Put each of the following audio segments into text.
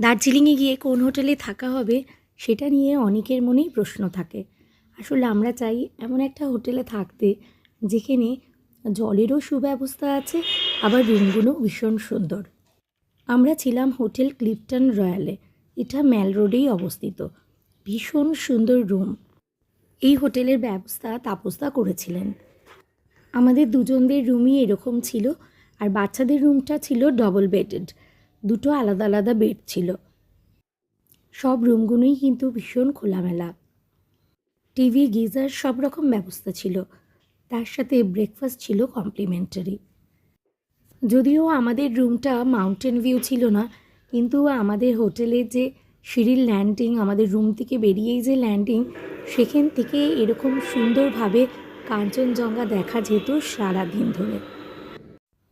দার্জিলিংয়ে গিয়ে কোন হোটেলে থাকা হবে, সেটা নিয়ে অনেকের মনেই প্রশ্ন থাকে। আসলে আমরা চাই এমন একটা হোটেলে থাকতে, যেখানে জলেরও সুব্যবস্থা আছে, আবার রুমগুলো ভীষণ সুন্দর। আমরা ছিলাম হোটেল ক্লিপটন রয়্যালে, এটা ম্যাল রোডেই অবস্থিত। ভীষণ সুন্দর রুম। এই হোটেলের ব্যবস্থা তাপসদা করেছিলেন। আমাদের দুজনদের রুমই এরকম ছিল, আর বাচ্চাদের রুমটা ছিল ডবল বেডেড দুটো আলাদা আলাদা বেড ছিল। সব রুমগুলোই কিন্তু ভীষণ খোলামেলা। টিভি গিজার সব রকম ব্যবস্থা ছিল। তার সাথে ব্রেকফাস্ট ছিল কমপ্লিমেন্টারি যদিও আমাদের রুমটা মাউন্টেন ভিউ ছিল না, কিন্তু আমাদের হোটেলে যে সিঁড়ির ল্যান্ডিং আমাদের রুম থেকে বেরিয়েই যে ল্যান্ডিং সেখান থেকে এরকম সুন্দরভাবে কাঞ্চনজঙ্ঘা দেখা যেত সারা দিন ধরে।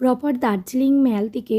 প্রপার দার্জিলিং ম্যাল থেকে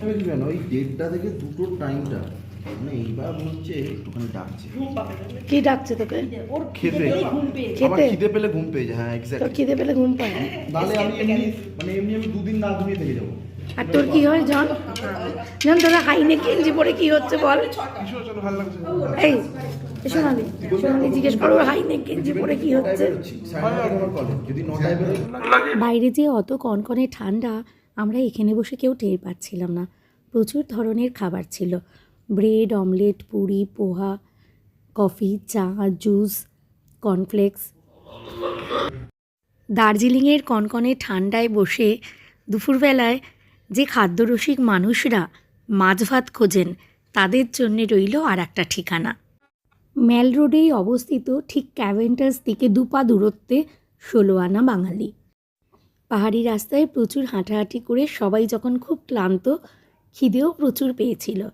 কি জানো ওই দেড়টা থেকে দুটো টাইমটা মানে এইবার হচ্ছে একটুখানি ডাকছে। কি ডাকছে তোকে? ওর খেতে। খেতে? খিদে পেলে ঘুম পেয়ে যায় হ্যাঁ তোর খিদে পেলে ঘুম পায়। নাহলে আমি এমনি মানে এমনি আমি দুদিন না ঘুমিয়ে থেকে যাব। আর তোর কি হয় জন? জন তোরা হাইনে গেঞ্জি পরে কি হচ্ছে বল? এই সোনালি সোনালি জিজ্ঞেস করো হাইনে গেঞ্জি পরে কি হচ্ছে? বাইরে যে অত কনকনে ঠান্ডা আমরা এখানে বসে কেউ টের পাচ্ছিলাম না। প্রচুর ধরনের খাবার ছিল। Bread, omelette, puri, poha, coffee, চা, জুস, কর্নফ্লেক্স। দার্জিলিংয়ের কনকনে ঠান্ডায় বসে দুপুরবেলায় যে খাদ্যরসিক মানুষরা মাছ ভাত খোঁজেন, তাদের জন্যে রইল আর একটা ঠিকানা। ম্যাল রোডেই অবস্থিত ঠিক ক্যাভেন্টাস থেকে দুপা দূরত্বে ষোলো আনা বাঙালি। পাহাড়ি রাস্তায় প্রচুর হাঁটাহাঁটি করে সবাই যখন খুব ক্লান্ত, খিদেও প্রচুর পেয়েছিল।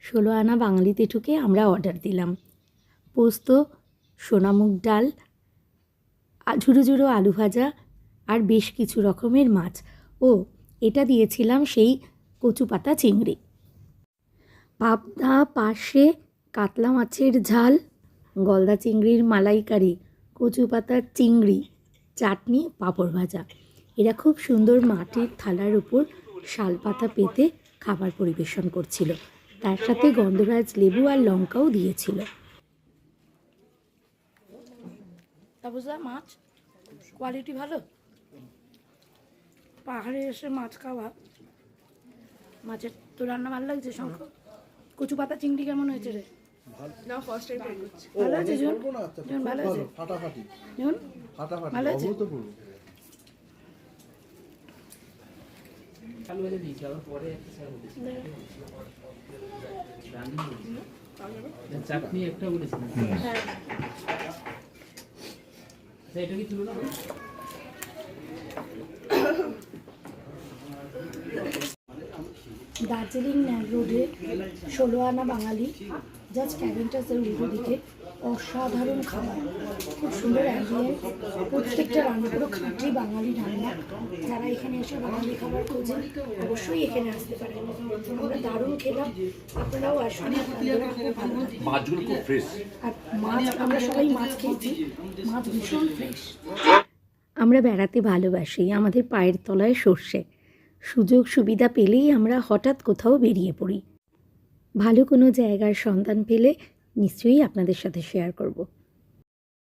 ষোলো আনা বাঙালিতে ঢুকে আমরা অর্ডার দিলাম। পোস্ত, সোনামুগ ডাল ঝুড়ো ঝুড়ো আলু ভাজা আর বেশ কিছু রকমের মাছ। ও, এটা দিয়েছিলাম সেই কচু পাতা চিংড়ি। পাবদা পাশে কাতলা মাছের ঝাল, গলদা চিংড়ির মালাইকারি কচু পাতার চিংড়ি, চাটনি, পাঁপড় ভাজা। এরা খুব সুন্দর মাটির থালার উপর শাল পাতা পেতে খাবার পরিবেশন করছিল। তার সাথে গন্ধরাজ লেবু আর লঙ্কাও দিয়েছিল। মাছ? কোয়ালিটি ভালো? পাহাড়ে এসে মাছ খাওয়া। মাছের তো রান্না ভালো লাগছে শঙ্খ? কচু পাতা চিংড়ি কেমন হয়েছে রে? ভালো আছে জন জন ভালো আছে? জন ভালো আছে? চালু হয়ে দিয়েছি আবার পরে চাটনি একটা হ্যাঁ। আচ্ছা এটা কি তুলো না দার্জিলিং রোডে ষোলো আনা বাঙালি। জাস্ট ক্যাভেন্টাসের উল্টো দিকে অসাধারণ খাবার। খুব সুন্দর অ্যাম্বিয়েন্স প্রত্যেকটা রান্না পুরো খাঁটি বাঙালি রান্না। যারা এখানে এসে বাঙালি খাবার খোঁজেন অবশ্যই এখানে আসতে পারেন। আমরা দারুণ খেলাম। আপনারাও আসুন। মাছগুলো খুব ফ্রেশ আর মাছ আমরা সবাই মাছ খেয়েছি। মাছ ভীষণ ফ্রেশ আমরা বেড়াতে ভালোবাসি। আমাদের পায়ের তলায় সর্ষে। সুযোগ সুবিধা পেলেই আমরা হঠাৎ কোথাও বেরিয়ে পড়ি। ভালো কোনো জায়গার সন্ধান পেলে নিশ্চয়ই আপনাদের সাথে শেয়ার করব।